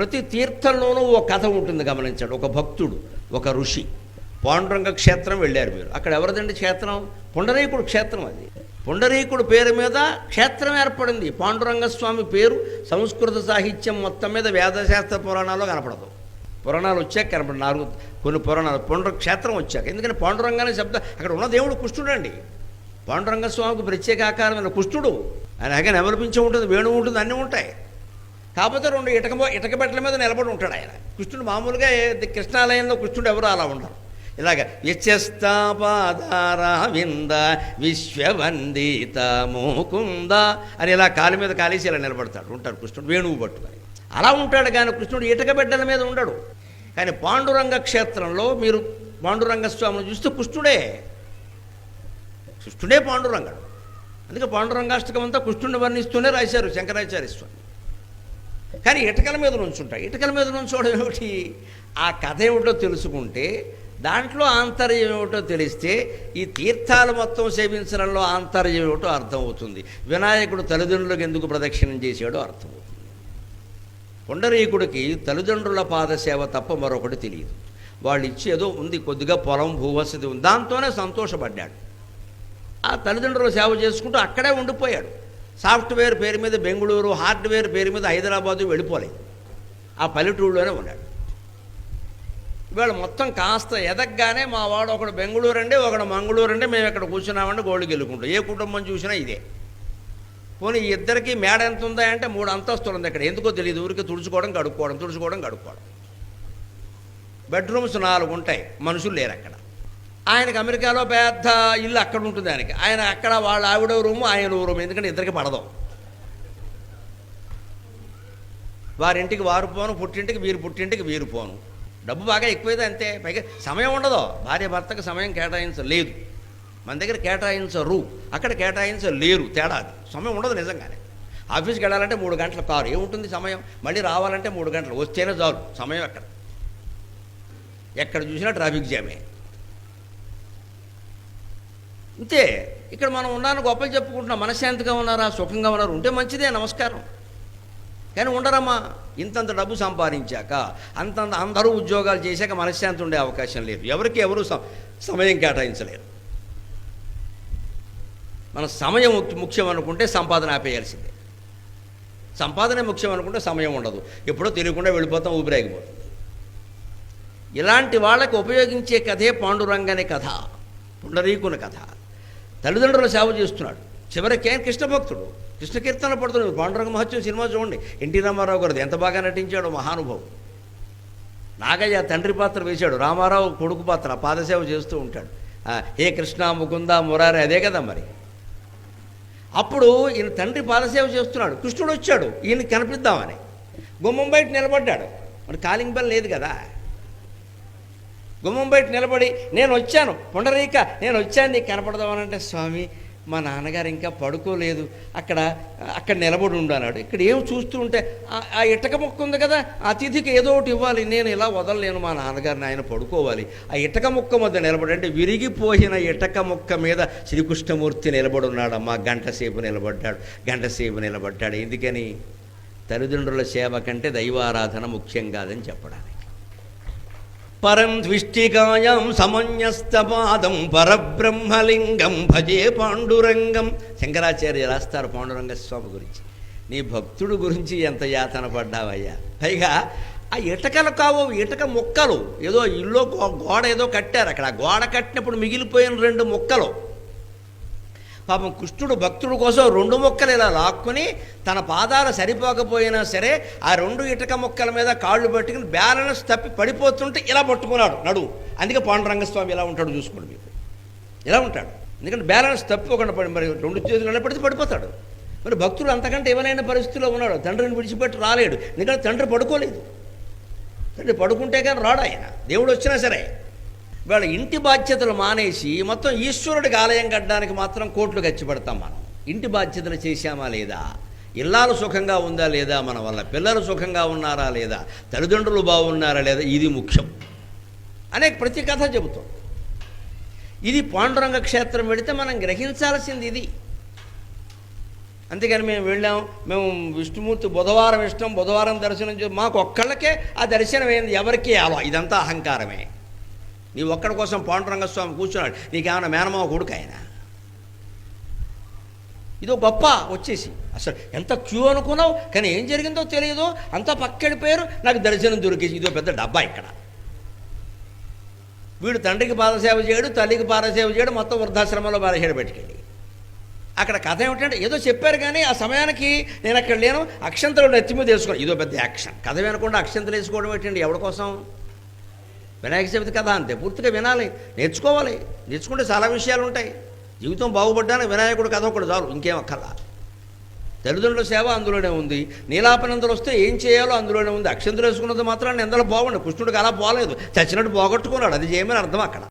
ప్రతి తీర్థంలోనూ ఓ కథ ఉంటుంది గమనించండి. ఒక భక్తుడు ఒక ఋషి. పాండురంగ క్షేత్రం వెళ్ళారు మీరు అక్కడ ఎవరిదండి క్షేత్రం? పుండరీకుడు క్షేత్రం అది. పుండరీకుడు పేరు మీద క్షేత్రం ఏర్పడింది. పాండురంగ స్వామి పేరు సంస్కృత సాహిత్యం మొత్తం మీద వేదశాస్త్ర పురాణాల్లో కనపడదు. పురాణాలు వచ్చాక కనపడి నాలుగు కొన్ని పురాణాలు. పుండ్ర క్షేత్రం వచ్చాక. ఎందుకంటే పాండురంగానే శబ్దం అక్కడ ఉన్న దేవుడు కుష్ఠుడు అండి. పాండురంగ స్వామికి ప్రత్యేక ఆకారమైన కుష్ఠుడు ఆయన అగా నెమలిపించి ఉంటుంది వేణువు ఉంటుంది అన్నీ ఉంటాయి. కాకపోతే రెండు ఇటక ఇటక బెట్టల మీద నిలబడి ఉంటాడు ఆయన. కృష్ణుడు మామూలుగా కృష్ణాలయంలో కృష్ణుడు ఎవరు అలా ఉండరు. ఇలాగ యచస్తాపాదారా విశ్వవందిత మోకుంద అని ఇలా కాలి మీద కాలేసి ఇలా నిలబడతాడు. ఉంటాడు కృష్ణుడు వేణువు పట్టుకొని అలా ఉంటాడు కానీ కృష్ణుడు ఇటక బిడ్డల మీద ఉండడు. కానీ పాండురంగ క్షేత్రంలో మీరు పాండురంగ స్వామిని చూస్తే కృష్ణుడే. కృష్ణుడే పాండురంగడు. అందుకే పాండురంగాష్టకం అంతా కృష్ణుడిని వర్ణిస్తూనే రాశారు శంకరాచార్య స్వామి. కానీ ఇటకల మీద నుంచుంటాయి. ఇటకల మీద నుంచోవడం ఏమిటి? ఆ కథ ఏమిటో తెలుసుకుంటే దాంట్లో ఆంతర్యం ఏమిటో తెలిస్తే ఈ తీర్థాలు మొత్తం సేవించడంలో ఆంతర్యం ఏమిటో అర్థమవుతుంది. వినాయకుడు తల్లిదండ్రులకు ఎందుకు ప్రదక్షిణం చేశాడో అర్థమవుతుంది. పుండరీకుడికి తల్లిదండ్రుల పాదసేవ తప్ప మరొకటి తెలియదు. వాళ్ళు ఇచ్చి ఏదో ఉంది కొద్దిగా పొలం భూవసతి ఉంది. దాంతోనే సంతోషపడ్డాడు. ఆ తల్లిదండ్రుల సేవ చేసుకుంటూ అక్కడే ఉండిపోయాడు. సాఫ్ట్వేర్ పేరు మీద బెంగళూరు హార్డ్వేర్ పేరు మీద హైదరాబాదు వెళ్ళిపోలేదు ఆ పల్లెటూరులోనే ఉన్నాడు. ఇవాళ మొత్తం కాస్త ఎదగగానే మా వాడు ఒకడు బెంగళూరు అండి ఒకడు మంగళూరు అండి మేము ఇక్కడ కూర్చున్నామంటే గోళ్ళు గెలుకుంటాం ఏ కుటుంబం చూసినా ఇదే. పోనీ ఇద్దరికి మేడ ఎంత ఉందా అంటే మూడు అంతస్తులు ఉంది ఇక్కడ. ఎందుకో తెలియదు ఊరికి తుడుచుకోవడం కడుక్కోవడం తుడుచుకోవడం కడుక్కోవడం. బెడ్రూమ్స్ నాలుగు ఉంటాయి మనుషులు లేరు అక్కడ. ఆయనకి అమెరికాలో పెద్ద ఇల్లు అక్కడ ఉంటుంది ఆయనకి. ఆయన అక్కడ వాళ్ళ ఆవిడ రూము ఆయన రూము. ఎందుకంటే ఇద్దరికి పడదాం. వారింటికి వారు పోను పుట్టింటికి వీరు పుట్టింటికి వీరు పోను. డబ్బు బాగా ఎక్కువైతే అంతే. పైగా సమయం ఉండదు. భార్య భర్తకు సమయం కేటాయించలేదు. మన దగ్గర కేటాయించరు. అక్కడ కేటాయించలేరు. తేడా సమయం ఉండదు నిజంగానే. ఆఫీస్కి వెళ్ళాలంటే మూడు గంటల కారు. ఏముంటుంది సమయం? మళ్ళీ రావాలంటే మూడు గంటలు. వస్తేనే చాలు. సమయం ఎక్కడ? ఎక్కడ చూసినా ట్రాఫిక్ జామే. అంతే. ఇక్కడ మనం ఉన్నాను గొప్పలు చెప్పుకుంటున్నాం. మనశ్శాంతిగా ఉన్నారా? సుఖంగా ఉన్నారు? ఉంటే మంచిదే నమస్కారం. కానీ ఉండరమ్మా ఇంతంత డబ్బు సంపాదించాక అంతంత అందరూ ఉద్యోగాలు చేశాక మనశ్శాంతి ఉండే అవకాశం లేదు. ఎవరికి ఎవరు స- సమయం కేటాయించలేరు. మన సమయం ముఖ్యం అనుకుంటే సంపాదన ఆపేయాల్సిందే. సంపాదనే ముఖ్యం అనుకుంటే సమయం ఉండదు. ఎప్పుడో తెలియకుండా వెళ్ళిపోతాం ఊపిరాగిపోతుంది ఇలాంటి వాళ్ళకి ఉపయోగించే కథే పాండురంగనే కథ పుండరీకుని కథ. తల్లిదండ్రుల సేవ చేస్తున్నాడు. చివరికి కృష్ణ భక్తుడు. కృష్ణ కీర్తన పడుతున్నాడు పాండురంగ మహత్యం సినిమా చూడండి. ఎన్టీ రామారావు గారు ఎంత బాగా నటించాడో మహానుభావు నాగయ్య తండ్రి పాత్ర వేశాడు. రామారావు కొడుకు పాత్ర పాదసేవ చేస్తూ ఉంటాడు. ఏ కృష్ణ ముకుంద మురారి అదే కదా మరి. అప్పుడు ఈయన తండ్రి పాదసేవ చేస్తున్నాడు. కృష్ణుడు వచ్చాడు. ఈయన కనిపిద్దామని. గుమ్మం బయట నిలబడ్డాడు. మరి కాలింగ్ బెల్ లేదు కదా. గుమ్మం బయట నిలబడి నేను వచ్చాను. పుండరీక నేను వచ్చాను. నీకు కనపడదామనంటే స్వామి మా నాన్నగారు ఇంకా పడుకోలేదు. అక్కడ అక్కడ నిలబడి ఉండన్నాడు ఇక్కడ ఏం చూస్తూ ఉంటే "ఆ- ఆ ఇటక మొక్క ఉంది కదా ఆ అతిథికి ఏదో ఒకటి ఇవ్వాలి. నేను ఇలా వదలలేను. మా నాన్నగారిని ఆయన పడుకోవాలి. ఆ ఇటక మొక్క మధ్య నిలబడి అంటే విరిగిపోయిన ఇటక మొక్క మీద శ్రీకృష్ణమూర్తి నిలబడి ఉన్నాడమ్మా గంట సేపు నిలబడ్డాడు. గంట సేపు నిలబడ్డాడు. ఎందుకని? తల్లిదండ్రుల సేవ కంటే దైవారాధన ముఖ్యం కాదని చెప్పడానికి. పరం ద్విష్టికాయాం సమన్యస్తపాదం పరబ్రహ్మలింగం భజే పాండురంగం. శంకరాచార్య రాస్తారు పాండురంగ స్వామి గురించి. నీ భక్తుడు గురించి ఎంత యాతన పడ్డావయ్యా. పైగా ఆ ఇటకలు కావు ఇటక ముక్కలు. ఏదో ఇల్లు గో- గోడ ఏదో కట్టారు అక్కడ. ఆ గోడ కట్టినప్పుడు మిగిలిపోయిన రెండు ముక్కలు. పాపం కృష్ణుడు భక్తుడు కోసం రెండు ముక్కలు ఇలా లాక్కుని తన పాదాలు సరిపోకపోయినా సరే ఆ రెండు ఇటుక ముక్కల మీద కాళ్ళు పట్టుకుని బ్యాలెన్స్ తప్పి పడిపోతుంటే ఇలా పట్టుకున్నాడు. నడువు అందుకే పాండురంగస్వామి ఇలా ఉంటాడు చూసుకోండి మీకు. ఇలా ఉంటాడు? ఎందుకంటే బ్యాలెన్స్ తప్పకుండా పడి మరి రెండు చేతులు పడితే పడిపోతాడు. మరి భక్తుడు అంతకంటే ఏమైనా పరిస్థితిలో ఉన్నాడు? తండ్రిని విడిచిపెట్టి రాలేడు. ఎందుకంటే తండ్రి పడుకోలేదు. తండ్రి పడుకుంటే కానీ రాడు ఆయన. దేవుడు వచ్చినా సరే. వాళ్ళ ఇంటి బాధ్యతలు మానేసి మొత్తం ఈశ్వరుడికి ఆలయం కట్టడానికి మాత్రం కోట్లు ఖర్చు పెడతాం మనం. ఇంటి బాధ్యతలు చేశామా లేదా? ఇల్లాలు సుఖంగా ఉందా లేదా మన వల్ల? పిల్లలు సుఖంగా ఉన్నారా లేదా? తల్లిదండ్రులు బాగున్నారా లేదా? ఇది ముఖ్యం. అనే ప్రతి కథ చెబుతాం. ఇది పాండురంగ క్షేత్రం వెళితే మనం గ్రహించాల్సింది ఇది. అంతేగాని మేము వెళ్ళాం. మేము విష్ణుమూర్తి బుధవారం ఇష్టం బుధవారం దర్శనం చే మాకు ఒక్కళ్ళకే ఆ దర్శనం అయింది. ఎవరికి అలా ఇదంతా అహంకారమే. నీ ఒక్కడి కోసం పాండురంగస్వామి కూర్చున్నాడు. నీకేమైనా మేనమావ కొడుకు ఆయన? ఇదో గొప్ప వచ్చేసి. అసలు ఎంత క్యూ అనుకున్నావు? కానీ ఏం జరిగిందో తెలియదు. అంతా పేరు. నాకు దర్శనం దొరికేసి ఇదో పెద్ద డబ్బా ఇక్కడ. వీడు తండ్రికి పాదసేవ చేయడు తల్లికి పాదసేవ చేయడు మొత్తం వృద్ధాశ్రమంలో పాదసేవ పెట్టుకెళ్ళి. అక్కడ కథ ఏమిటంటే ఏదో చెప్పారు కానీ ఆ సమయానికి నేను అక్కడ లేను. అక్షంతలు నెత్తి మీద వేసుకోను ఇదో పెద్ద యాక్షన్. కథ వినకుండా అక్షంతలు వేసుకోవడం ఏంటండి? ఎవరి కోసం? వినాయక చవితి కథ అంతే పూర్తిగా వినాలి నేర్చుకోవాలి. నేర్చుకుంటే చాలా విషయాలు ఉంటాయి జీవితం బాగుపడ్డానికి వినాయకుడు కథ ఒకటి చాలు ఇంకేం అక్కర్లా తల్లిదండ్రుల సేవ అందులోనే ఉంది నీలాపనందలు వస్తే ఏం చేయాలో అందులోనే ఉంది. అక్షంతలు వేసుకున్నది మాత్రం ఎందలో బాగుండే కృష్ణుడికి అలా పోలేదు చచ్చినట్టు పోగొట్టుకున్నాడు అది చేయమని అర్థం అక్కడ.